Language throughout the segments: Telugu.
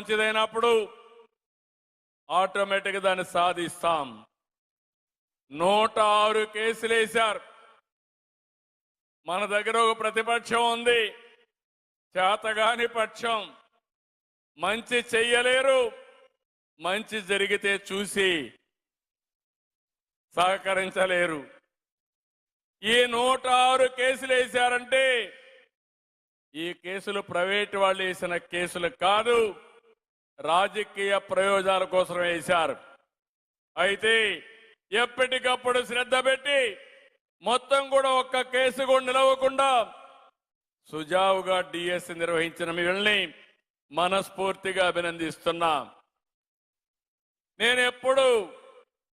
మంచిదైనప్పుడు ఆటోమేటిక్గా దాన్ని సాధిస్తాం. నూట ఆరు కేసులు వేశారు. మన దగ్గర ఒక ప్రతిపక్షం ఉంది. చేతగాని పక్షం. మంచి చెయ్యలేరు. మంచి జరిగితే చూసి సహకరించలేరు. ఈ నూట ఆరు కేసులు వేశారంటే ఈ కేసులు ప్రైవేట్ వాళ్ళు వేసిన కేసులు కాదు. రాజకీయ ప్రయోజనాల కోసం వేశారు. అయితే ఎప్పటికప్పుడు శ్రద్ధ పెట్టి మొత్తం కూడా ఒక్క కేసు కూడా నిలవకుండా సుజావుగా డిఎస్ నిర్వహించిన మిమ్మల్ని మనస్ఫూర్తిగా అభినందిస్తున్నా. నేను ఎప్పుడు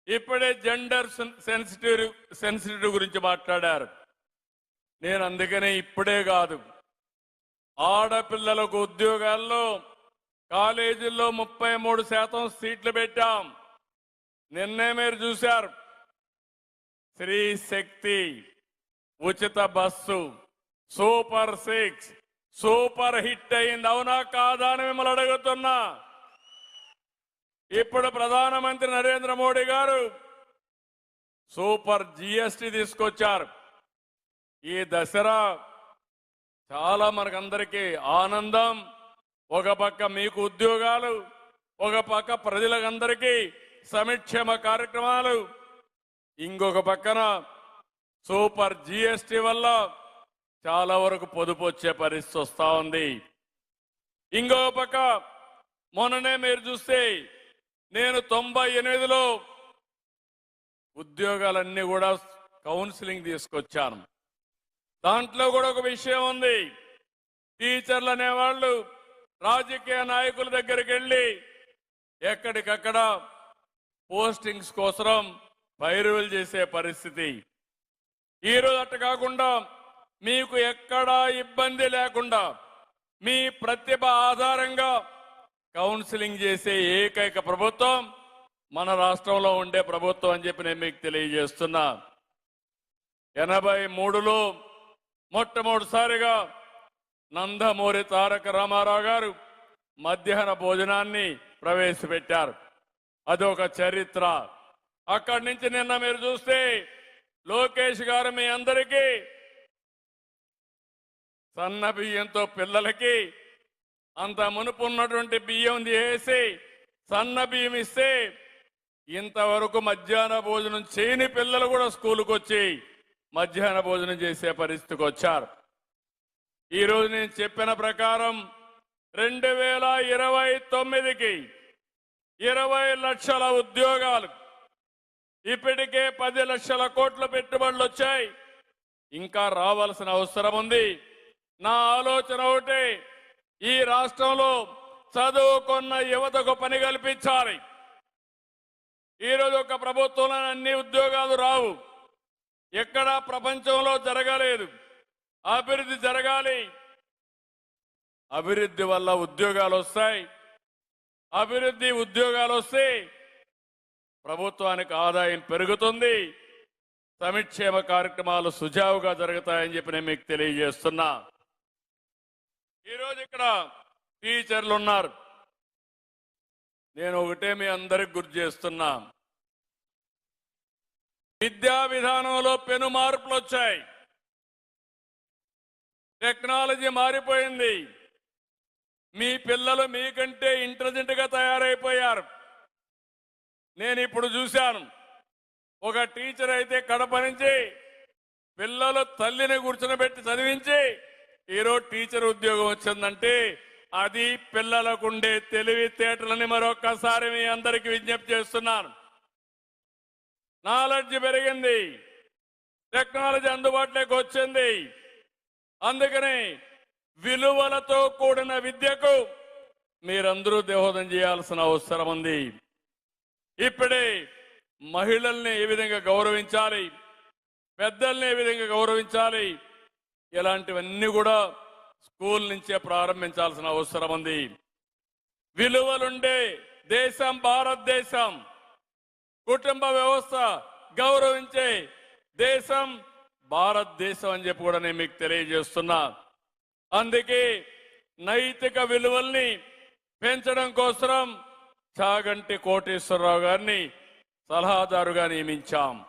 ఇప్పుడే జెండర్ సెన్సిటివ్ సెన్సిటివ్ గురించి మాట్లాడారు. నేను అందుకనే ఇప్పుడే కాదు. ఆడపిల్లలకు ఉద్యోగాల్లో కాలేజీల్లో ముప్పై మూడు శాతం సీట్లు పెట్టాం. నిన్నే మీరు చూశారు. శ్రీ శక్తి ఉచిత bus. Super six. Super hit అయింది. అవునా కాదా అని మిమ్మల్ని అడుగుతున్నా. ఇప్పుడు ప్రధానమంత్రి నరేంద్ర మోడీ గారు సూపర్ జిఎస్టి తీసుకొచ్చారు. ఈ దసరా చాలా మనకందరికీ ఆనందం. ఒక పక్క మీకు ఉద్యోగాలు ఒక పక్క ప్రజలందరికీ సమిక్షేమ కార్యక్రమాలు. ఇంకొక పక్కన సూపర్ జిఎస్టి వల్ల చాలా వరకు పొదుపు వచ్చే పరిస్థితి వస్తూ ఉంది. ఇంకో పక్క మొన్ననే మీరు చూస్తే నేను తొంభై ఎనిమిదిలో ఉద్యోగాలన్నీ కూడా కౌన్సిలింగ్ తీసుకొచ్చాను. దాంట్లో కూడా ఒక విషయం ఉంది. టీచర్లు అనేవాళ్ళు రాజకీయ నాయకుల దగ్గరికి వెళ్ళి ఎక్కడికక్కడ పోస్టింగ్స్ కోసం పైరువులు చేసే పరిస్థితి. ఈరోజు అట్ట కాకుండా మీకు ఎక్కడా ఇబ్బంది లేకుండా మీ ప్రతిభ ఆధారంగా కౌన్సిలింగ్ చేసే ఏకైక ప్రభుత్వం మన రాష్ట్రంలో ఉండే ప్రభుత్వం అని చెప్పి నేను మీకు తెలియజేస్తున్నా. ఎనభై మూడులో మొట్టమొదటిసారిగా నందమూరి తారక రామారావు గారు మధ్యాహ్న భోజనాన్ని ప్రవేశపెట్టారు. అదొక చరిత్ర. అక్కడి నుంచి నిన్న మీరు చూస్తే లోకేష్ గారు మీ అందరికీ సన్న బియ్యంతో పిల్లలకి అంత మునుపు ఉన్నటువంటి బియ్యం చేసి సన్న బియ్యం ఇస్తే ఇంతవరకు మధ్యాహ్న భోజనం చేయని పిల్లలు కూడా స్కూల్కి వచ్చి మధ్యాహ్న భోజనం చేసే పరిస్థితికి వచ్చారు. ఈరోజు నేను చెప్పిన ప్రకారం రెండు వేల ఇరవై తొమ్మిదికి ఇరవై లక్షల ఉద్యోగాలు. ఇప్పటికే పది లక్షల కోట్ల పెట్టుబడులు వచ్చాయి. ఇంకా రావాల్సిన అవసరం ఉంది. నా ఆలోచన ఒకటే ఈ రాష్ట్రంలో చదువుకున్న యువతకు పని కల్పించాలి. ఈరోజు ఒక ప్రభుత్వంలో అన్ని ఉద్యోగాలు రావు. ఎక్కడా ప్రపంచంలో జరగలేదు. అభివృద్ధి జరగాలి. అభివృద్ధి వల్ల ఉద్యోగాలు వస్తాయి. అభివృద్ధి ఉద్యోగాలు వస్తే ప్రభుత్వానికి ఆదాయం పెరుగుతుంది. సమిక్షేమ కార్యక్రమాలు సుజావుగా జరుగుతాయని చెప్పి నేను మీకు తెలియజేస్తున్నా. ఈరోజు ఇక్కడ టీచర్లు ఉన్నారు. నేను ఒకటే మీ అందరికి గుర్తు చేస్తున్నా. విద్యా విధానంలో పెను మార్పులు వచ్చాయి. టెక్నాలజీ మారిపోయింది. మీ పిల్లలు మీకంటే ఇంటెలిజెంట్గా తయారైపోయారు. నేను ఇప్పుడు చూశాను. ఒక టీచర్ అయితే కడప నుంచి పిల్లలు తల్లిని కూర్చునబెట్టి చదివించి ఈరోజు టీచర్ ఉద్యోగం వచ్చిందంటే అది పిల్లలకుండే తెలివితేటలని మరొక్కసారి మీ అందరికీ విజ్ఞప్తి చేస్తున్నాను. నాలెడ్జ్ పెరిగింది. టెక్నాలజీ అందుబాటులోకి వచ్చింది. అందుకని విలువలతో కూడిన విద్యకు మీరందరూ దేహోదం చేయాల్సిన అవసరం ఉంది. ఇప్పుడే మహిళల్ని ఏ విధంగా గౌరవించాలి? పెద్దల్ని ఏ విధంగా గౌరవించాలి? ఇలాంటివన్నీ కూడా స్కూల్ నుంచే ప్రారంభించాల్సిన అవసరం ఉంది. విలువలుండే దేశం భారతదేశం కుటుంబ వ్యవస్థ గౌరవించే దేశం భారతదేశం అని చెప్పి కూడా నేను మీకు తెలియజేస్తున్నా. అందుకే నైతిక విలువల్ని పెంచడం కోసం చాగంటి కోటేశ్వరరావు గారిని సలహాదారుగా నియమించాం.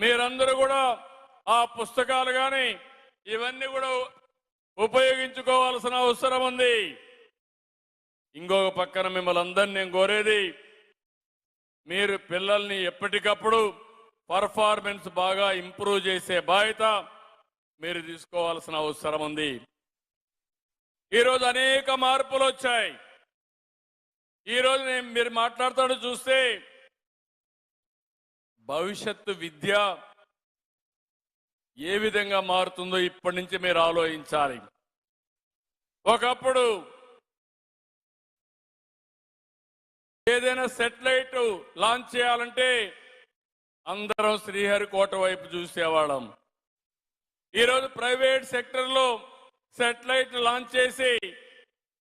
మీరందరూ కూడా ఆ పుస్తకాలు కానీ ఇవన్నీ కూడా ఉపయోగించుకోవాల్సిన అవసరం ఉంది. ఇంకొక పక్కన మిమ్మల్ని అందరినీ నేను కోరేది మీరు పిల్లల్ని ఎప్పటికప్పుడు పర్ఫార్మెన్స్ బాగా ఇంప్రూవ్ చేసే బాధ్యత మీరు తీసుకోవాల్సిన అవసరం ఉంది. ఈరోజు అనేక మార్పులు వచ్చాయి. ఈరోజు నేను మీరు మాట్లాడుతాడు చూస్తే భవిష్యత్తు విద్య ఏ విధంగా మారుతుందో ఇప్పటి నుంచి మీరు ఆలోచించాలి. ఒకప్పుడు ఏదైనా సెటిలైట్ లాంచ్ చేయాలంటే అందరం శ్రీహరికోట వైపు చూసేవాళ్ళం. ఈరోజు ప్రైవేట్ సెక్టర్లో సెటిలైట్ లాంచ్ చేసి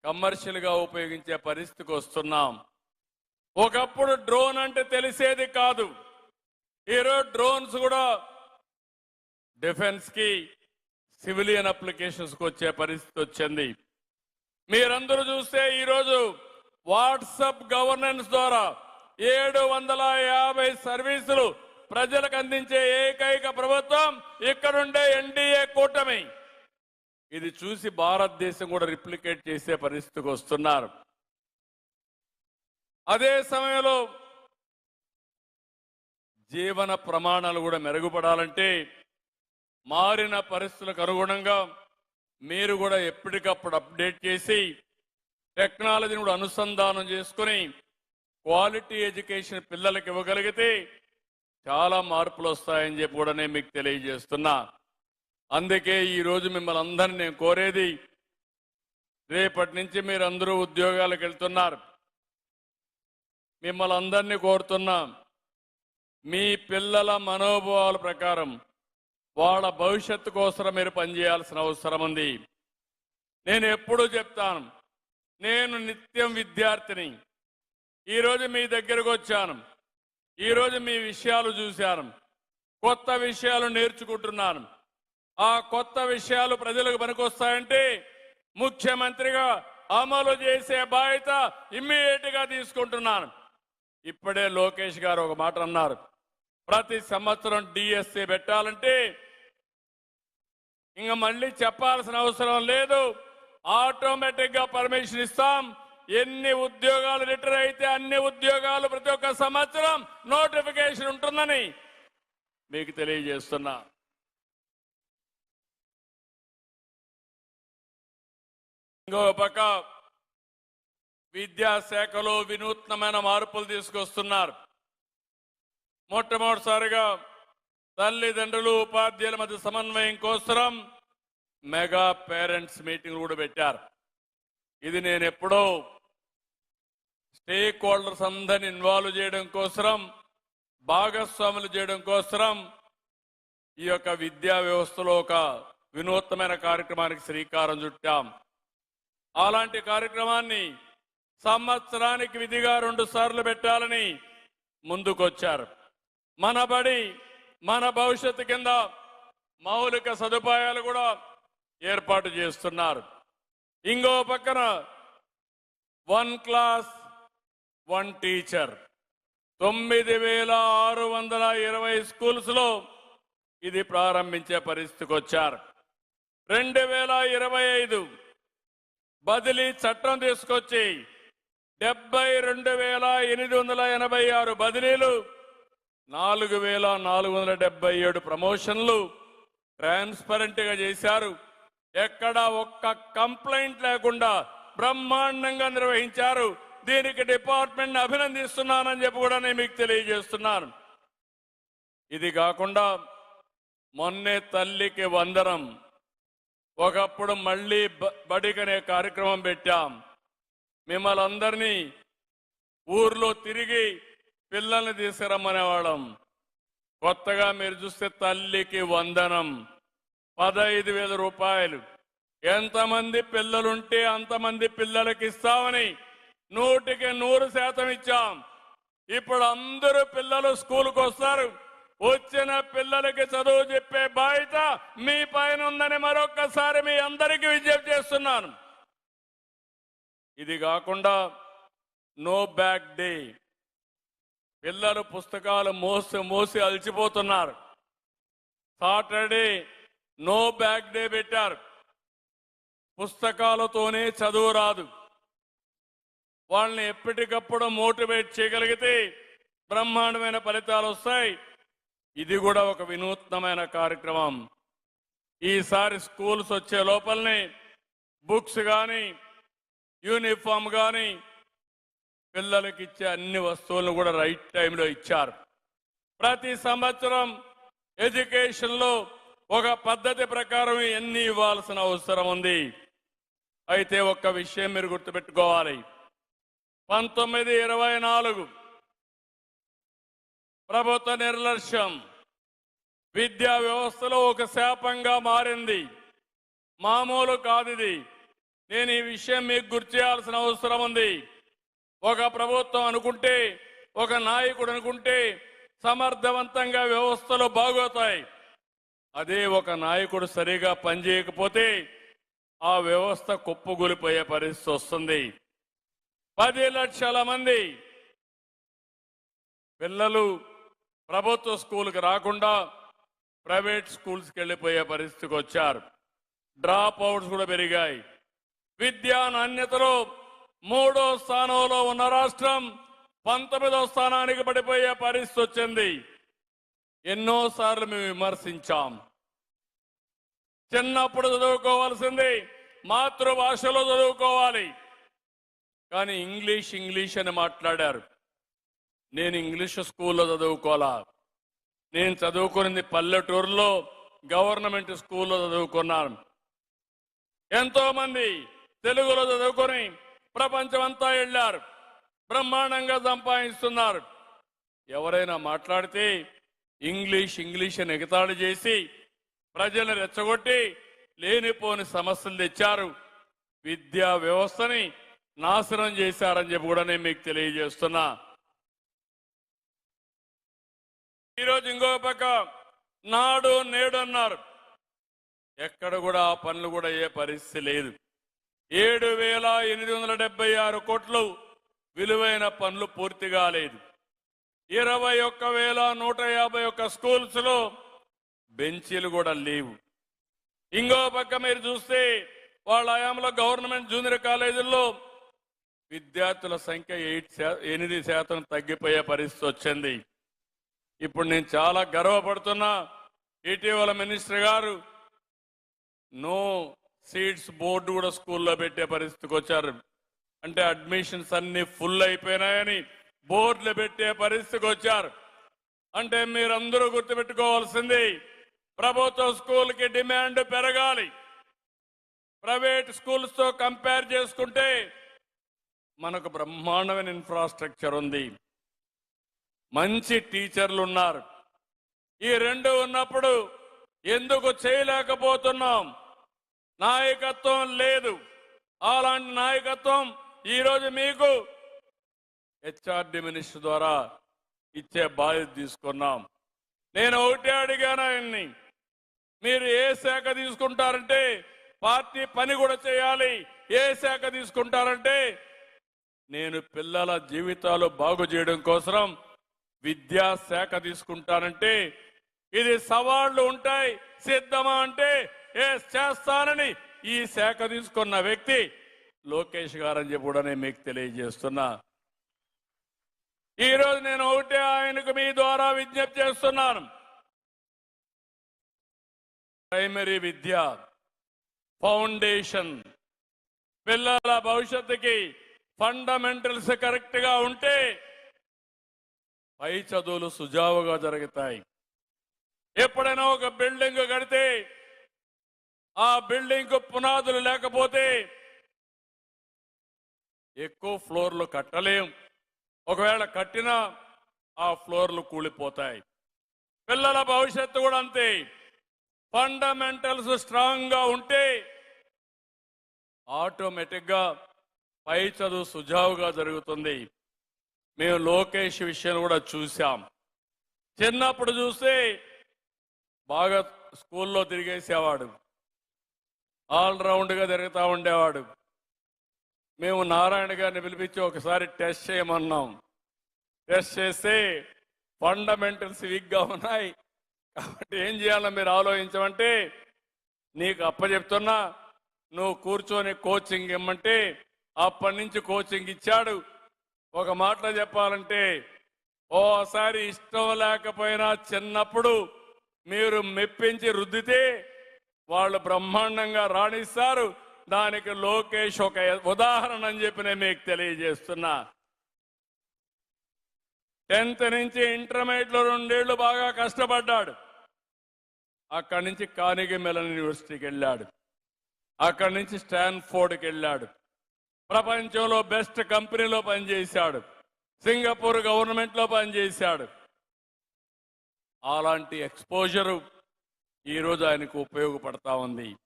కమర్షియల్గా ఉపయోగించే పరిస్థితికి వస్తున్నాం. ఒకప్పుడు డ్రోన్ అంటే తెలిసేది కాదు. ఈరోజు డ్రోన్స్ కూడా డిఫెన్స్కి సివిలియన్ అప్లికేషన్స్కి వచ్చే పరిస్థితి వచ్చింది. మీరందరూ చూస్తే ఈరోజు వాట్సప్ గవర్నెన్స్ ద్వారా ఏడు వందల యాభై సర్వీసులు ప్రజలకు అందించే ఏకైక ప్రభుత్వం ఇక్కడుండే ఎన్డీఏ కూటమి. ఇది చూసి భారతదేశం కూడా రిప్లికేట్ చేసే పరిస్థితికి వస్తున్నారు. అదే సమయంలో జీవన ప్రమాణాలు కూడా మెరుగుపడాలంటే మారిన పరిస్థితులకు అనుగుణంగా మీరు కూడా ఎప్పటికప్పుడు అప్డేట్ చేసి టెక్నాలజీని కూడా అనుసంధానం చేసుకుని క్వాలిటీ ఎడ్యుకేషన్ పిల్లలకి ఇవ్వగలిగితే చాలా మార్పులు వస్తాయని చెప్పి కూడా నేను మీకు తెలియజేస్తున్నా. అందుకే ఈరోజు మిమ్మల్ని అందరినీ నేను కోరేది రేపటి నుంచి మీరు అందరూ ఉద్యోగాలకు వెళ్తున్నారు. మిమ్మల్ని అందరినీ కోరుతున్నాం మీ పిల్లల మనోభావాల ప్రకారం వాళ్ళ భవిష్యత్తు కోసం మీరు పనిచేయాల్సిన అవసరం ఉంది. నేను ఎప్పుడూ చెప్తాను నేను నిత్యం విద్యార్థిని ఈరోజు మీ దగ్గరకు వచ్చాను. ఈరోజు మీ విషయాలు చూశాను. కొత్త విషయాలు నేర్చుకుంటున్నాను. ఆ కొత్త విషయాలు ప్రజలకు పనికొస్తాయంటే ముఖ్యమంత్రిగా అమలు చేసే బాధ్యత ఇమ్మీడియట్గా తీసుకుంటున్నాను. ఇప్పుడే లోకేష్ గారు ఒక మాట అన్నారు. ప్రతి సంవత్సరం డిఎస్సి పెట్టాలంటే ఇంకా మళ్ళీ చెప్పాల్సిన అవసరం లేదు. ఆటోమేటిక్గా పర్మిషన్ ఇస్తాం. ఎన్ని ఉద్యోగాలు రిటైర్ అయితే అన్ని ఉద్యోగాలు ప్రతి ఒక్క సంవత్సరం నోటిఫికేషన్ ఉంటుందని మీకు తెలియజేస్తున్నా. ఇంకో పక్క విద్యాశాఖలో వినూత్నమైన మార్పులు తీసుకొస్తున్నారు. మొట్టమొదటిసారిగా తల్లిదండ్రులు ఉపాధ్యాయుల మధ్య సమన్వయం కోసం మెగా పేరెంట్స్ మీటింగ్ కూడా పెట్టారు. ఇది నేను ఎప్పుడో స్టేక్ హోల్డర్స్ అందరిని ఇన్వాల్వ్ చేయడం కోసం భాగస్వాములు చేయడం కోసం ఈ యొక్క విద్యా వ్యవస్థలో ఒక వినూత్నమైన కార్యక్రమానికి శ్రీకారం చుట్టాం. అలాంటి కార్యక్రమాన్ని సంవత్సరానికి విధిగా రెండు సార్లు పెట్టాలని ముందుకొచ్చారు. మన బడి మన భవిష్యత్తు కింద మౌలిక సదుపాయాలు కూడా ఏర్పాటు చేస్తున్నారు. ఇంకో పక్కన వన్ క్లాస్ వన్ టీచర్ తొమ్మిది వేల ఆరు వందల ఇరవై స్కూల్స్లో ఇది ప్రారంభించే పరిస్థితికి వచ్చారు. రెండు వేల ఇరవై ఐదు బదిలీ చట్టం తీసుకొచ్చి డెబ్బై రెండు వేల ఎనిమిది వందల ఎనభై ఆరు బదిలీలు నాలుగు వేల నాలుగు వందల డెబ్బై ఏడు ప్రమోషన్లు ట్రాన్స్పరెంట్గా చేశారు. ఎక్కడ ఒక్క కంప్లైంట్ లేకుండా బ్రహ్మాండంగా నిర్వహించారు. దీనికి డిపార్ట్మెంట్ అభినందిస్తున్నానని చెప్పి కూడా నేను మీకు తెలియజేస్తున్నాను. ఇది కాకుండా మొన్నే తల్లికి వందనం ఒకప్పుడు మళ్ళీ బడికనే కార్యక్రమం పెట్టాం. మిమ్మల్ని అందరినీ ఊర్లో తిరిగి పిల్లల్ని తీసుకురమ్మనేవాళ్ళం. కొత్తగా మీరు చూస్తే తల్లికి వందనం పదహైదు వేల రూపాయలు. ఎంతమంది పిల్లలుంటే అంతమంది పిల్లలకి ఇస్తామని నూటికి నూరు శాతం ఇచ్చాం. ఇప్పుడు అందరూ పిల్లలు స్కూల్కి వస్తారు. వచ్చిన పిల్లలకి చదువు చెప్పే బాధ్యత మీ పైన ఉందని మరొకసారి మీ అందరికీ విజ్ఞప్తి చేస్తున్నాను. ఇది కాకుండా నో బ్యాక్ డే. పిల్లలు పుస్తకాలు మోసి మోసి అలసిపోతున్నారు. సాటర్డే నో బ్యాక్ డే పెట్టారు. పుస్తకాలతోనే చదువు రాదు. వాళ్ళని ఎప్పటికప్పుడు మోటివేట్ చేయగలిగితే బ్రహ్మాండమైన ఫలితాలు వస్తాయి. ఇది కూడా ఒక వినూత్నమైన కార్యక్రమం. ఈసారి స్కూల్స్ వచ్చే లోపలనే బుక్స్ కానీ యూనిఫామ్ కానీ పిల్లలకి ఇచ్చే అన్ని వస్తువులను కూడా రైట్ టైంలో ఇచ్చారు. ప్రతి సంవత్సరం ఎడ్యుకేషన్లో ఒక పద్ధతి ప్రకారం ఎన్ని ఇవ్వాల్సిన అవసరం ఉంది. అయితే ఒక్క విషయం మీరు గుర్తుపెట్టుకోవాలి. పంతొమ్మిది ఇరవై నాలుగు. ప్రభుత్వ నిర్లక్ష్యం. విద్యా వ్యవస్థలో ఒక శాపంగా మారింది. మామూలు కాదు ఇది. నేను ఈ విషయం మీకు గుర్తు చేయాల్సిన అవసరం ఉంది. ఒక ప్రభుత్వం అనుకుంటే ఒక నాయకుడు అనుకుంటే సమర్థవంతంగా వ్యవస్థలు బాగోతాయి. అదే ఒక నాయకుడు సరిగా పనిచేయకపోతే ఆ వ్యవస్థ కుప్పగూలిపోయే పరిస్థితి వస్తుంది. పది లక్షల మంది పిల్లలు ప్రభుత్వ స్కూల్కి రాకుండా ప్రైవేట్ స్కూల్స్కి వెళ్ళిపోయే పరిస్థితికి వచ్చారు. డ్రాప్ అవుట్స్ కూడా పెరిగాయి. విద్యా నాణ్యతలో మూడో స్థానంలో ఉన్న రాష్ట్రం పంతొమ్మిదో స్థానానికి పడిపోయే పరిస్థితి వచ్చింది. ఎన్నోసార్లు మేము విమర్శించాం. చిన్నప్పుడు చదువుకోవాల్సింది మాతృభాషలో చదువుకోవాలి. కానీ ఇంగ్లీష్ ఇంగ్లీష్ అని మాట్లాడారు. నేను ఇంగ్లీష్ స్కూల్లో చదువుకోవాలా? నేను చదువుకున్నది పల్లెటూరులో గవర్నమెంట్ స్కూల్లో చదువుకున్నాను. ఎంతో మంది తెలుగులో చదువుకొని ప్రపంచమంతా వెళ్ళారు. బ్రహ్మాండంగా సంపాదిస్తున్నారు. ఎవరైనా మాట్లాడితే ఇంగ్లీష్ ఇంగ్లీష్ అని ఎగతాళి చేసి ప్రజలను రెచ్చగొట్టి లేనిపోని సమస్యలు తెచ్చారు. విద్యా వ్యవస్థని నాశనం చేశారని చెప్పి కూడా నేను మీకు తెలియజేస్తున్నా. ఈరోజు ఇంకో పక్క నాడు నేడు అన్నారు. ఎక్కడ కూడా ఆ పనులు కూడా ఏ పరిస్థితి లేదు. ఏడు వేల ఎనిమిది వందల డెబ్బై ఆరు కోట్లు విలువైన పనులు పూర్తి కాలేదు ఇరవై ఒక్క వేల నూట యాభై ఒక్క స్కూల్స్లో బెంచీలు కూడా లేవు. ఇంకో పక్క మీరు చూస్తే వాళ్ళ హయాంలో గవర్నమెంట్ జూనియర్ కాలేజీల్లో విద్యార్థుల సంఖ్య ఎయిట్ ఎనిమిది శాతం తగ్గిపోయే పరిస్థితి వచ్చింది. ఇప్పుడు నేను చాలా గర్వపడుతున్నా. ఇటీవల మినిస్టర్ గారు నో సీట్స్ బోర్డు కూడా స్కూల్లో పెట్టే పరిస్థితికి వచ్చారు. అంటే అడ్మిషన్స్ అన్ని ఫుల్ అయిపోయినాయని బోర్డులు పెట్టే పరిస్థితికి వచ్చారు. అంటే మీరందరూ గుర్తుపెట్టుకోవాల్సింది ప్రభుత్వ స్కూల్కి డిమాండ్ పెరగాలి. ప్రైవేట్ స్కూల్స్తో కంపేర్ చేసుకుంటే మనకు బ్రహ్మాండమైన ఇన్ఫ్రాస్ట్రక్చర్ ఉంది. మంచి టీచర్లు ఉన్నారు. ఈ రెండు ఉన్నప్పుడు ఎందుకు చేయలేకపోతున్నాం? నాయకత్వం లేదు. అలాంటి నాయకత్వం ఈరోజు మీకు హెచ్ఆర్డి మినిస్టర్ ద్వారా ఇచ్చే బాధ్యత తీసుకున్నాం. నేను ఒకటే అడిగాను ఆయన్ని. మీరు ఏ శాఖ తీసుకుంటారంటే పార్టీ పని కూడా చేయాలి. ఏ శాఖ తీసుకుంటారంటే నేను పిల్లల జీవితాలు బాగు చేయడం కోసం విద్యా శాఖ తీసుకుంటానంటే ఇది సవాళ్ళు ఉంటాయి సిద్ధమా అంటే ఏ చేస్తానని ఈ శాఖ తీసుకున్న వ్యక్తి లోకేష్ గారని చెప్పి కూడా నేను మీకు తెలియజేస్తున్నా. ఈరోజు నేను ఒకటే ఆయనకు మీ ద్వారా విజ్ఞప్తి చేస్తున్నాను. ప్రైమరీ విద్య ఫౌండేషన్ పిల్లల భవిష్యత్తుకి ఫండమెంటల్స్ కరెక్ట్గా ఉంటే పై చదువులు సుజావుగా జరుగుతాయి. ఎప్పుడైనా ఒక బిల్డింగ్ కడితే ఆ బిల్డింగ్ పునాదులు లేకపోతే ఎక్కువ ఫ్లోర్లు కట్టలేం. ఒకవేళ కట్టినా ఆ ఫ్లోర్లు కూలిపోతాయి. పిల్లల భవిష్యత్తు కూడా అంతే. ఫండమెంటల్స్ స్ట్రాంగ్గా ఉంటే ఆటోమేటిక్గా పై చదువు సుజావుగా జరుగుతుంది. మేము లోకేష్ విషయం కూడా చూసాం చిన్నప్పుడు చూస్తే బాగా స్కూల్లో తిరిగేసేవాడు. ఆల్ తిరుగుతూ ఉండేవాడు. మేము నారాయణ గారిని పిలిపించి ఒకసారి టెస్ట్ చేయమన్నాం. టెస్ట్ చేస్తే ఫండమెంటల్స్ వీక్గా ఉన్నాయి. కాబట్టి ఏం చేయాలో మీరు ఆలోచించమంటే నీకు అప్పచెప్తున్నా నువ్వు కూర్చొని కోచింగ్ ఇమ్మంటే అప్పటి నుంచి కోచింగ్ ఇచ్చాడు. ఒక మాటలో చెప్పాలంటే ఓసారి ఇష్టం లేకపోయినా చిన్నప్పుడు మీరు మెప్పించి రుద్దితే వాళ్ళు బ్రహ్మాండంగా రాణిస్తారు. దానికి లోకేష్ ఒక ఉదాహరణ అని చెప్పి నేను మీకు తెలియజేస్తున్నా. టెన్త్ నుంచి ఇంటర్మీడియట్లో రెండేళ్ళు బాగా కష్టపడ్డాడు. అక్కడి నుంచి కానిగి మెలన్ యూనివర్సిటీకి వెళ్ళాడు. అక్కడి నుంచి స్టాన్ఫోర్డ్కి వెళ్ళాడు. ప్రపంచంలో బెస్ట్ కంపెనీలో పనిచేశాడు. సింగపూర్ గవర్నమెంట్లో పనిచేశాడు. అలాంటి ఎక్స్పోజరు ఈరోజు ఆయనకు ఉపయోగపడతా ఉంది.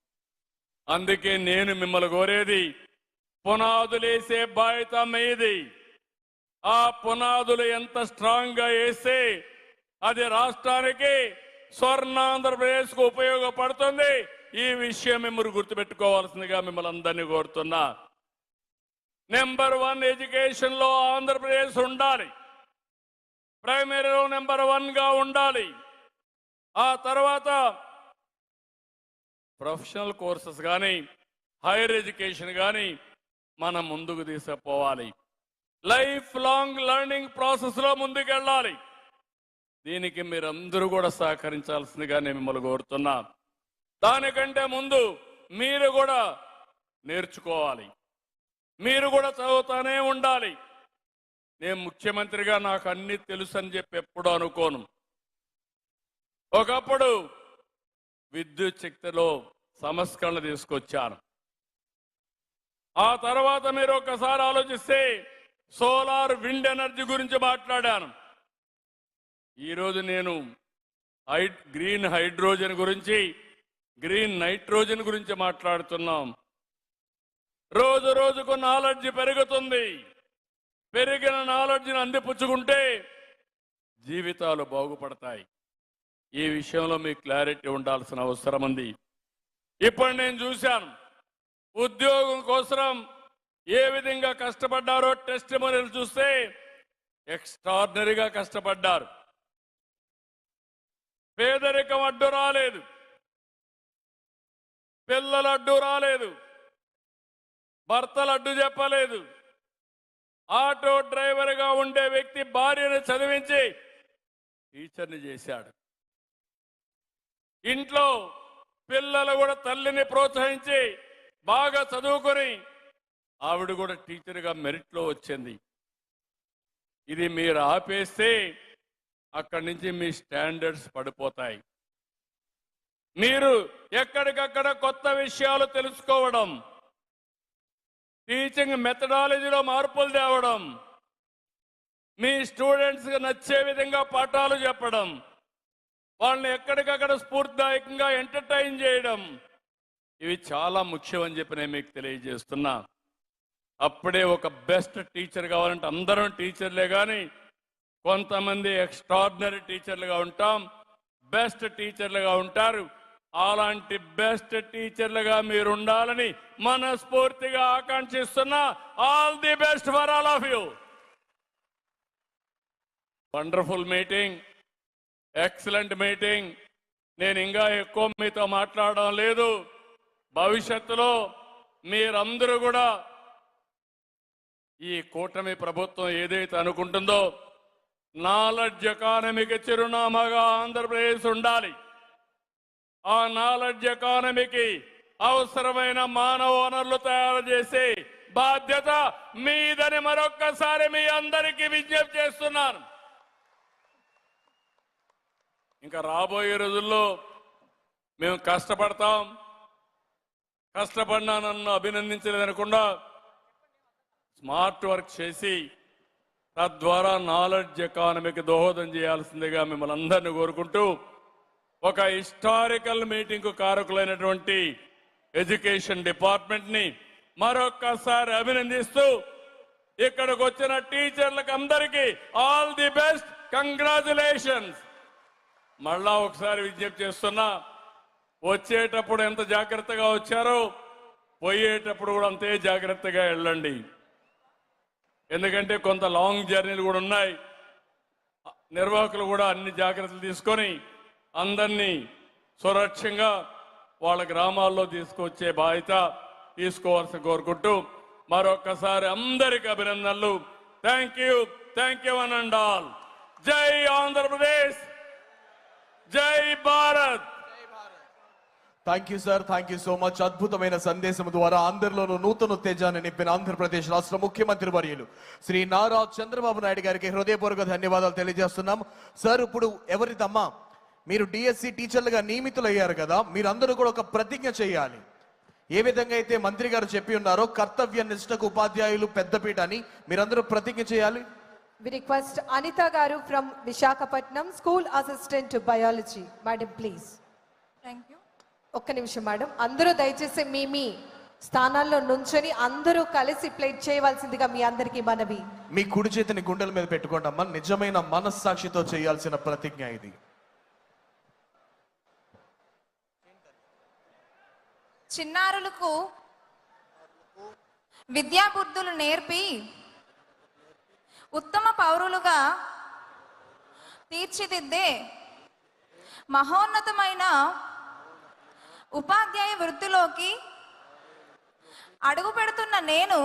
అందుకే నేను మిమ్మల్ని కోరేది పునాదులేసే బాధ్యత మీది. ఆ పునాదులు ఎంత స్ట్రాంగ్గా వేస్తే అది రాష్ట్రానికి స్వర్ణ ఆంధ్రప్రదేశ్కు ఉపయోగపడుతుంది. ఈ విషయం మిమ్మల్ని గుర్తుపెట్టుకోవాల్సిందిగా మిమ్మల్ని అందరినీ కోరుతున్నా. నెంబర్ వన్ ఎడ్యుకేషన్లో ఆంధ్రప్రదేశ్ ఉండాలి. ప్రైమరీలో నెంబర్ వన్గా ఉండాలి. ఆ తర్వాత ప్రొఫెషనల్ కోర్సెస్ కానీ హైయర్ ఎడ్యుకేషన్ కానీ మనం ముందుకు తీసుకుపోవాలి. లైఫ్ లాంగ్ లెర్నింగ్ ప్రాసెస్లో ముందుకెళ్ళాలి. దీనికి మీరందరూ కూడా సహకరించాల్సిందిగా నేను మిమ్మల్ని కోరుతున్నా. దానికంటే ముందు మీరు కూడా నేర్చుకోవాలి. మీరు కూడా చదువుతానే ఉండాలి. నేను ముఖ్యమంత్రిగా నాకు అన్ని తెలుసు అని చెప్పి ఎప్పుడు అనుకోను. ఒకప్పుడు విద్యుత్ శక్తిలో సంస్కరణ తీసుకొచ్చాను. ఆ తర్వాత మీరు ఒకసారి ఆలోచిస్తే సోలార్ విండ్ ఎనర్జీ గురించి మాట్లాడాను. ఈరోజు నేను హై గ్రీన్ హైడ్రోజన్ గురించి గ్రీన్ నైట్రోజన్ గురించి మాట్లాడుతున్నాం. రోజు రోజుకు నాలెడ్జ్ పెరుగుతుంది. పెరిగిన నాలెడ్జ్ని అందిపుచ్చుకుంటే జీవితాలు బాగుపడతాయి. ఈ విషయంలో మీకు క్లారిటీ ఉండాల్సిన అవసరం ఉంది. ఇప్పుడు నేను చూశాను. ఉద్యోగం కోసం ఏ విధంగా కష్టపడ్డారో టెస్ట్ మనీలు చూస్తే ఎక్స్ట్రాడినరీగా కష్టపడ్డారు. పేదరికం అడ్డు రాలేదు. పిల్లలు అడ్డు రాలేదు. భర్తలు అడ్డు చెప్పలేదు. ఆటో డ్రైవర్గా ఉండే వ్యక్తి భార్యను చదివించి టీచర్ని చేశాడు. ఇంట్లో పిల్లలు కూడా తల్లిని ప్రోత్సహించి బాగా చదువుకొని ఆవిడ కూడా టీచర్గా మెరిట్లో వచ్చింది. ఇది మీరు ఆపేస్తే అక్కడి నుంచి మీ స్టాండర్డ్స్ పడిపోతాయి. మీరు ఎక్కడికక్కడ కొత్త విషయాలు తెలుసుకోవడం టీచింగ్ మెథడాలజీలో మార్పులు తేవడం మీ స్టూడెంట్స్కి నచ్చే విధంగా పాఠాలు చెప్పడం వాళ్ళని ఎక్కడికక్కడ స్ఫూర్తిదాయకంగా ఎంటర్టైన్ చేయడం ఇవి చాలా ముఖ్యం అని చెప్పి నేను మీకు తెలియజేస్తున్నా. అప్పుడే ఒక బెస్ట్ టీచర్ కావాలంటే అందరం టీచర్లే కానీ కొంతమంది ఎక్స్ట్రాడినరీ టీచర్లుగా ఉంటాం బెస్ట్ టీచర్లుగా ఉంటారు. అలాంటి బెస్ట్ టీచర్లుగా మీరు ఉండాలని మనస్ఫూర్తిగా ఆకాంక్షిస్తున్నా. All the best for all of you wonderful meeting excellent meeting నేను ఇంకా ఎక్కువ మీతో మాట్లాడడం లేదు. భవిష్యత్తులో మీరందరూ కూడా ఈ కూటమి ప్రభుత్వం ఏదైతే అనుకుంటుందో నాలెడ్జ్ ఎకానమీకి చిరునామాగా ఆంధ్రప్రదేశ్ ఉండాలి. ఆ నాలెడ్జ్ ఎకానమీకి అవసరమైన మానవ వనరులు తయారు చేసే బాధ్యత మీదని మరొక్కసారి మీ అందరికీ విజ్ఞప్తి చేస్తున్నాను. ఇంకా రాబోయే రోజుల్లో మేము కష్టపడతాం. కష్టపడినా నన్ను అభినందించలేదనకుండా స్మార్ట్ వర్క్ చేసి తద్వారా నాలెడ్జ్ ఎకానమీకి దోహదం చేయాల్సిందిగా మిమ్మల్ని అందరినీ కోరుకుంటూ ఒక హిస్టారికల్ మీటింగ్ కారకులైనటువంటి ఎడ్యుకేషన్ డిపార్ట్మెంట్ని మరొక్కసారి అభినందిస్తూ ఇక్కడికి వచ్చిన టీచర్లకు అందరికీ ఆల్ ది బెస్ట్. కంగ్రాచులేషన్స్. మళ్ళా ఒకసారి విజ్ఞప్తి చేస్తున్నా వచ్చేటప్పుడు ఎంత జాగ్రత్తగా వచ్చారో పోయేటప్పుడు కూడా అంతే జాగ్రత్తగా వెళ్ళండి. ఎందుకంటే కొంత లాంగ్ జర్నీలు కూడా ఉన్నాయి. నిర్వాహకులు కూడా అన్ని జాగ్రత్తలు తీసుకొని అందరినీ సురక్షంగా వాళ్ళ గ్రామాల్లో తీసుకొచ్చే బాధ్యత తీసుకోవాల్సి కోరుకుంటూ మరొక్కసారి అందరికి అభినందనలు. Thank you thank you one and all జై ఆంధ్రప్రదేశ్. జై Bharat. Thank you sir thank you so much అద్భుతమైన సందేశం ద్వారా అందరిలోనూ నూతన ఉత్తేజాన్ని నింపిన ఆంధ్రప్రదేశ్ రాష్ట్ర ముఖ్యమంత్రి వర్యులు శ్రీ నారా చంద్రబాబు నాయుడు గారికి హృదయపూర్వక ధన్యవాదాలు తెలియజేస్తున్నాం. సార్ ఇప్పుడు ఎవరిదమ్మా? మీరు డిఎస్సి టీచర్లుగా నియమితులయ్యారు కదా మీరందరూ కూడా ఒక ప్రతిజ్ఞ చేయాలి. ఏ విధంగా అయితే మంత్రి గారు చెప్పి ఉన్నారో కర్తవ్య నిష్ఠకు ఉపాధ్యాయులు పెద్దపీట అని మీరందరూ ప్రతిజ్ఞ చేయాలి? We request Anita Garu from Visakhapatnam, School Assistant to Biology. Madam, please. Thank you ఒక్క నిమిషం మేడం అందరూ దయచేసి మీ మీ స్థానాల్లో నుంచొని అందరూ కలిసి ప్లేట్ చేయవలసిందిగా మీ అందరికీ మనవి. మీ కుడి చేతిని గుండెల మీద పెట్టుకోండమ్మా నిజమైన మనస్సాక్షితో చేయాల్సిన ప్రతిజ్ఞ ఇది. చిన్నారులకు విద్యాబుద్ధులు నేర్పి ఉత్తమ పౌరులుగా తీర్చిదిద్దే మహోన్నతమైన ఉపాధ్యాయ వృత్తిలోకి అడుగు పెడుతున్న నేను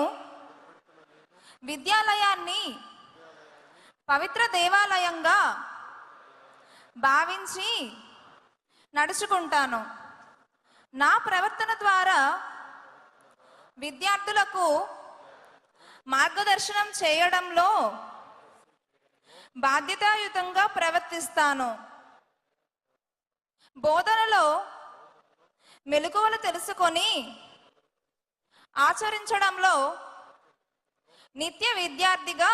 విద్యాలయాన్ని పవిత్ర దేవాలయంగా భావించి నడుచుకుంటాను. నా ప్రవర్తన ద్వారా విద్యార్థులకు మార్గదర్శనం చేయడంలో బాధ్యతాయుతంగా ప్రవర్తిస్తాను. బోధనలో మెలకువలు తెలుసుకొని ఆచరించడంలో నిత్య విద్యార్థిగా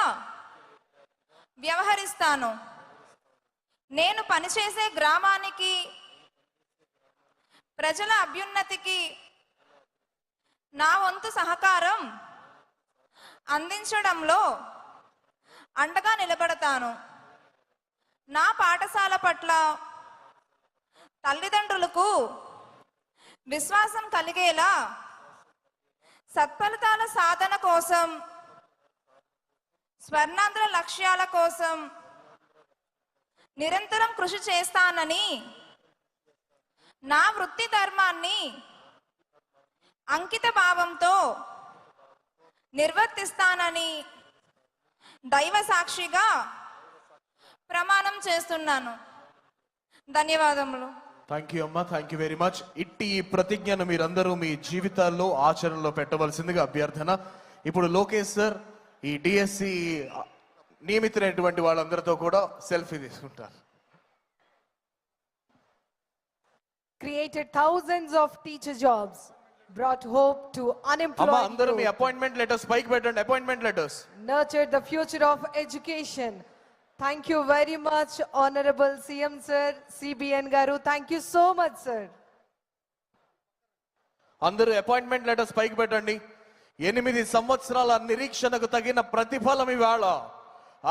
వ్యవహరిస్తాను. నేను పనిచేసే గ్రామానికి ప్రజల అభ్యున్నతికి నా వంతు సహకారం అందించడంలో అండగా నిలబడతాను. నా పాఠశాల పట్ల తల్లిదండ్రులకు విశ్వాసం కలిగేలా సత్ఫలితాల సాధన కోసం స్వర్ణాంధ్ర లక్ష్యాల కోసం నిరంతరం కృషి చేస్తానని నా వృత్తి ధర్మాన్ని అంకిత భావంతో నిర్వర్తిస్తానని దైవ సాక్షిగా ప్రమాణం చేస్తున్నాను. ధన్యవాదములు. థ్యాంక్ యూ అమ్మా. థ్యాంక్ యూ వెరీ మచ్ ఇట్టి ఈ ప్రతిజ్ఞను మీరందరూ మీ జీవితాల్లో ఆచరణలో పెట్టవలసిందిగా అభ్యర్థన. ఇప్పుడు లోకేష్ సార్ ఈ డిఎస్సి నియమితులైనటువంటి వాళ్ళందరితో కూడా సెల్ఫీ తీసుకుంటారు. Created thousands of teacher jobs, brought hope to అమ్మా unemployed అందరూ మీ youth, అపాయింట్మెంట్ లెటర్స్ పైకి పెట్టండి appointment letters nurtured the future of education. Thank you very much, Honorable CM Sir, CBN Garu. Thank you so much, sir. అందరూ అపాయింట్మెంట్ లెటర్స్ పైకి పెట్టండి ఎనిమిది సంవత్సరాల నిరీక్షణకు తగిన ప్రతిఫలం ఇవాళ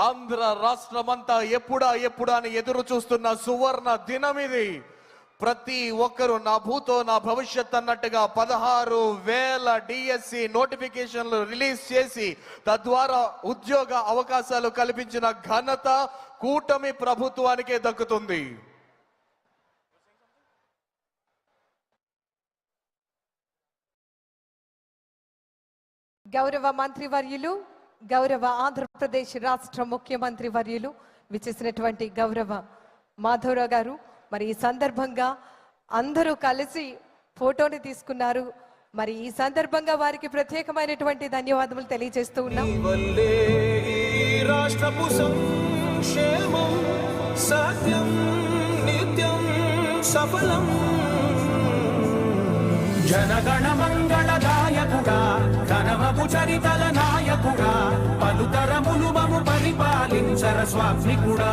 ఆంధ్ర రాష్ట్రమంతా ఎప్పుడా ఎప్పుడా అని ఎదురు చూస్తున్న సువర్ణ దినం ఇది ప్రతి ఒక్కరు నా భూతో నా భవిష్యత్ అన్నట్టుగా పదహారు వేల డిఎస్సి నోటిఫికేషన్లు రిలీజ్ చేసి తద్వారా ఉద్యోగ అవకాశాలు కల్పించిన ఘనత కూటమి ప్రభుత్వానికే దక్కుతుంది. గౌరవ మంత్రి వర్యులు గౌరవ ఆంధ్రప్రదేశ్ రాష్ట్ర ముఖ్యమంత్రి వర్యులు విచ్చేసినటువంటి గౌరవ మాధవరావు గారు మరి ఈ సందర్భంగా అందరూ కలిసి ఫోటోని తీసుకున్నారు. మరి ఈ సందర్భంగా వారికి ప్రత్యేకమైనటువంటి ధన్యవాదములు తెలియజేస్తూ ఉన్నాం. రాష్ట్రపు సంక్షేమం సత్యం నిత్యం సఫలం. జనగణ మంగళదాయకుడా ఘనమగు చరితల నాయకుడా పలుతరములు మము పరిపాలించర స్వామికుడా